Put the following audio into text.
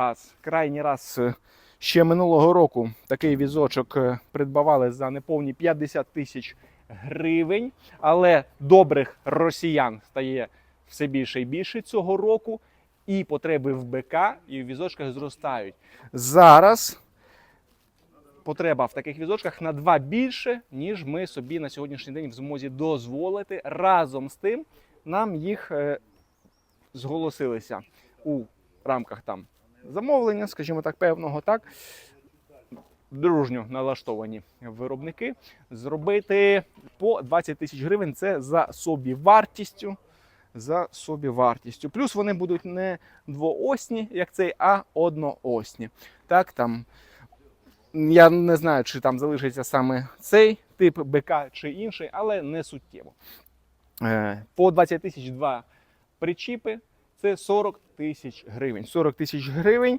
раз, крайній раз е, ще минулого року такий візочок е, придбавали за неповні 50 тисяч гривень, але добрих росіян стає все більше і більше цього року, і потреби в БК і в візочках зростають. Зараз потреба в таких візочках на два більше, ніж ми собі на сьогоднішній день в змозі дозволити. Разом з тим нам їх е, зголосилися у рамках там замовлення, скажімо так, певного так. Дружньо налаштовані виробники зробити по 20 тисяч гривень. Це за собі вартістю. За собі вартістю. Плюс вони будуть не двоосні, як цей, а одноосні. Так, там я не знаю, чи там залишиться саме цей тип БК чи інший, але не суттєво. Е, По 20 тисяч два причіпи це 40 тисяч гривень. 40 тисяч гривень